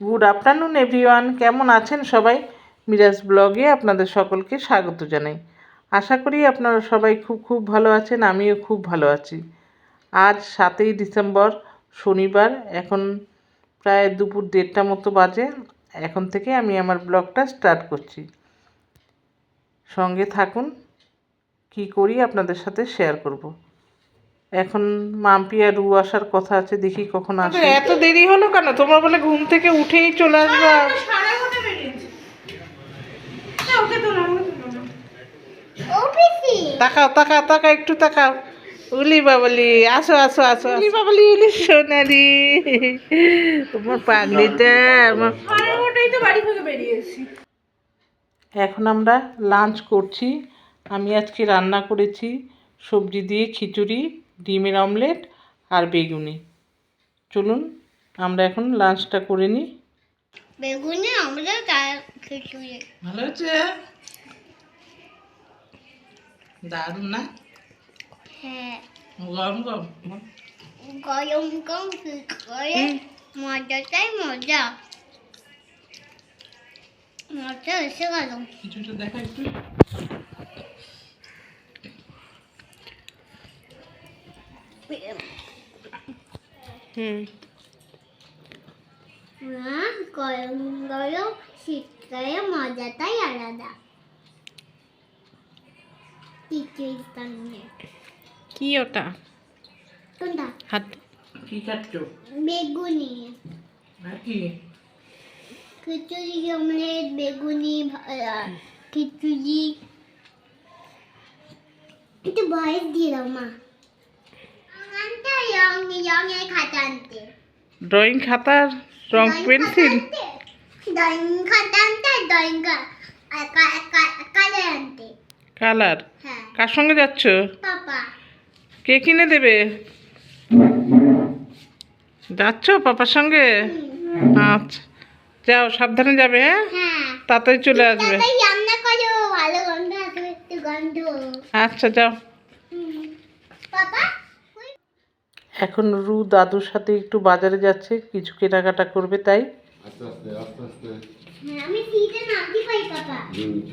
Good afternoon everyone কেমন আছেন সবাই? মিরাজ ব্লগে আপনাদের সকলকে স্বাগত জানাই। আশা করি আপনারা সবাই খুব খুব ভালো আছেন, আমিও খুব ভালো আছি। আজ সাতই ডিসেম্বর, শনিবার, এখন প্রায় দুপুর দেড়টা মতো বাজে। এখন থেকে আমি আমার ব্লগটা স্টার্ট করছি। সঙ্গে থাকুন, কি করি আপনাদের সাথে শেয়ার করব। এখন মাম্পি আর রু আসার কথা আছে দেখি কখন আসে। এত দেরি হলো কেন? তোমরা বলে ঘুম থেকে উঠেই চলে আসবে। তাকাও তাকাও তাকাও একটু তাকাও। উলি বাবলি আসো আসো আসো উলি বাবলি উলি। সোনালি তোমার পাগলিটা আমার তো বাড়ি থেকে বেরিয়েছি। এখন আমরা লাঞ্চ করছি। আমি আজকে রান্না করেছি সবজি দিয়ে খিচুড়ি। ডিমের অমলেট আর বেগুনি। চলুন আমরা এখন লাঞ্চটা করে নিই। বেগুনি আমরা তার খিচুড়ি। ভালো হচ্ছে দারুণ না? হ্যাঁ। গরম গরম। গরম গরম করে? মজাটাই মজা। মজা এসে গেল। কিছুটা দেখা একটু। হুম। না গরম গরম শীতকালে মজাটাই আলাদা। কি ওটা? হাত। কি কাটছো? বেগুনি। আর খিচুড়ি অমলেট বেগুনি খিচুড়ি। একটু বয়স দিয়ে দাও মা আনতে রং রঙের খাতা আনতে ড্রয়িং খাতার রং পেন্সিল? ড্রয়িং খাতা আনতে ড্রয়িং কালার আনতে। কালার? হ্যাঁ। কার সঙ্গে যাচ্ছ? কে কিনে দেবে? যাচ্ছ পাপার সঙ্গে? আচ্ছা। যাও সাবধানে যাবে হ্যাঁ? হ্যাঁ। তাড়াতাড়ি চলে আসবে। আচ্ছা যাও। পাপা? এখন রু দাদুর সাথে একটু বাজারে যাচ্ছে কিছু কেনাকাটা করবে তাই।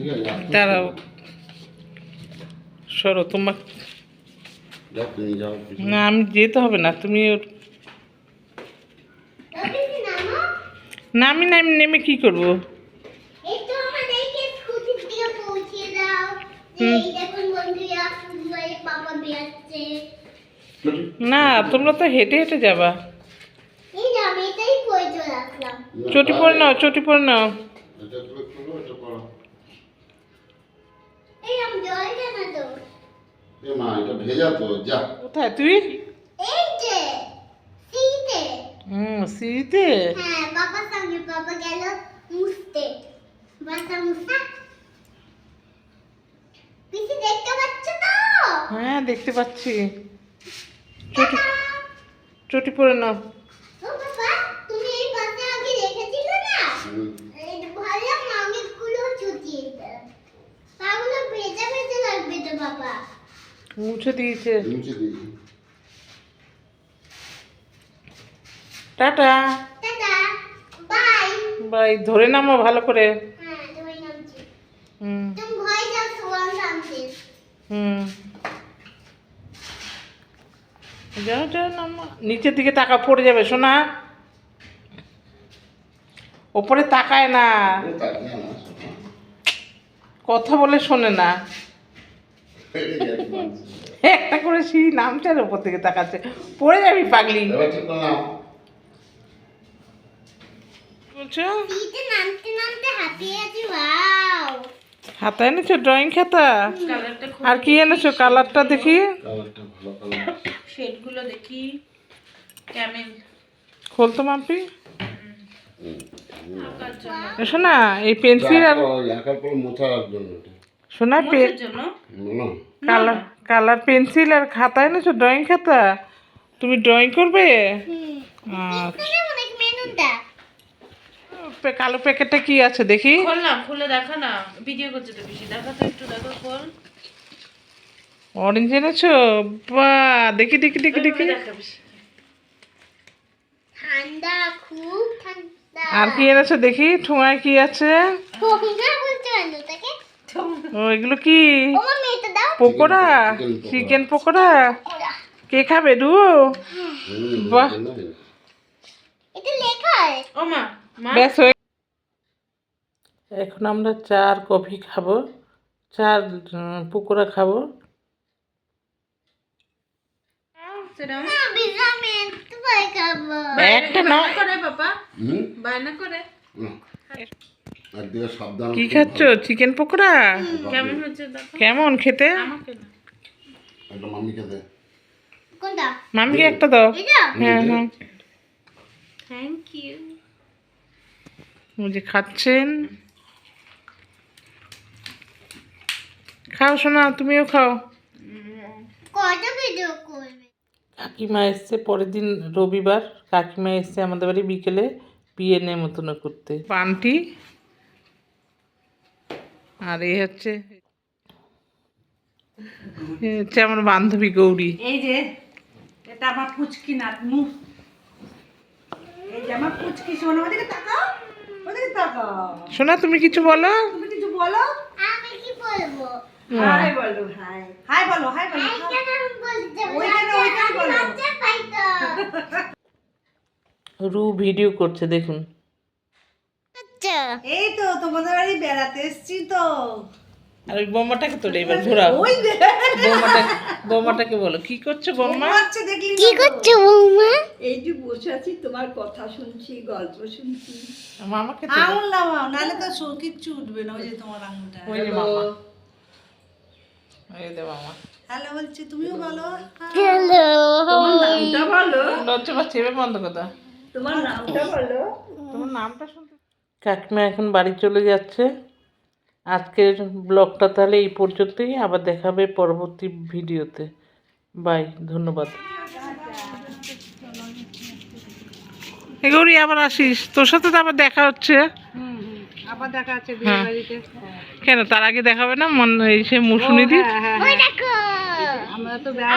হ্যাঁ দাঁড়াও। সরো তোমার। না আমি যেতে হবে না তুমি ওর- না আমি নেমে নেমে কি করব? হুম। না তোমরা তো হেঁটে হেঁটে যাবা। চটি পরে নাও চটি পরে নাও। কোথায় তুই? হুম সিঁড়িতে? হ্যাঁ বাবার সঙ্গে বাবা গেল মুছতে। বাসা মুছা। দেখতে পাচ্ছ তো? হ্যাঁ দেখতে পাচ্ছি। চটি চটি পরে নাও। মুছে দিয়েছে। টাটা। বাই। বাই ধরে নামো ভালো করে। হ্যাঁ হুম। হুম। যাও যাও নামো নিচের দিকে তাকা পড়ে যাবে শোনা ওপরে তাকায় না। কথা বলে শোনে না। একটা করে সিঁড়ি নামছে আর ওপর থেকে তাকাচ্ছে। পড়ে যাবি পাগলি। খাতা এনেছো ড্রয়িং খাতা? আর কি এনেছো কালারটা দেখি। কালারটা ভালো কালার। শেডগুলো দেখি। ক্যামেল। খোলতো মাম্পি। হুম, হুম। আঁকার জন্য। এসো না এই পেন্সিল আর। শোনা কালার কালার পেন্সিল আর খাতা এনেছো ড্রয়িং খাতা? তুমি ড্রয়িং করবে? আচ্ছা। কালো প্যাকেটটা কি আছে দেখি। খোল না খুলে দেখা না। ভিডিও করছে তো বেশি। দেখা তো একটু দেখো খোল। অরেঞ্জ এনেছো? বা দেখি দেখি দেখি দেখি। আর কি এনেছো দেখি? ঠুঙায় কি আছে? ও এগুলো কি? পকোড়া? চিকেন পকোড়া। কে খাবে হুম, বাহ। ব্যাস এখন আমরা চার কফি খাব। চার পকোড়া খাব সেটা না বিরামে একটু পরে খাব একটা নয় করে বাবা হুম? বায়না করে না। একদিকে সাবধান কি খুব খাচ্ছ? চিকেন পকোড়া? কেমন কেমন খেতে? আমাকে না। একটা মাম্মিকে দে কোনটা? মামিকে একটা দাও। হ্যাঁ হ্যাঁ। থ্যাংক ইউ যে খাচ্ছেন। খাও শোনা তুমিও খাও। কয়টা ভিডিও করবে কাকিমা এসছে পরের দিন রবিবার কাকিমা এসছে আমাদের বাড়ি বিকেলে বিয়ে নেমন্তন্ন করতে। পানটি। আর এই হচ্ছে এ হচ্ছে আমার বান্ধবী গৌরী। এই যে এটা আমার পুচকি নাতনু। এই যে আমার পুচকি শোনো ওদিকে তাকাও ওদিকে তাকাও। শোনা তুমি কিছু বলো? তুমি কিছু বলো? আমি কি বলব? হাই বলো হাই। হাই বলো হাই বলো এই কেন আমি বলতে ওইখানে, ওইখানে বলো। তো। রু ভিডিও করছে দেখুন। আচ্ছা। এই তো তোমাদের বাড়ি বেড়াতে এসছি তো। আর ওই বোমাটাকে তোলে এবার ঘোরাও বোমাটাকে বলো কি করছ বোমা? কি করছ বৌমা? এই যে বসে আছি তোমার কথা শুনছি গল্প শুনছি। মামাকে। আঙুল নামাও নাহলে তো কিচ্ছু উঠবে না ওই যে তোমার আঙুলটা। ওই যে মামা। হ্যালো বলছি তুমিও বলো হ্যালো। নামটা বলো লজ্জা পাচ্ছে এবার বন্ধ কথা তোমার নামটা বলো তোমার নামটা শুনতে কাকিমা এখন বাড়ি চলে যাচ্ছে। আজকের ব্লগটা তাহলে এই পর্যন্তই। আবার দেখাবে পরবর্তী ভিডিওতে। বাই ধন্যবাদ। এ গৌরী আবার আসিস। তোর সাথে তো আবার দেখা হচ্ছে। আবার দেখা আছে হ্যাঁ। কেন? তার আগে দেখাবে না? মন এই সে মৌসুমি দি হ্যাঁ হ্যাঁ। ওই দেখো। আমরা তো বেড়াতে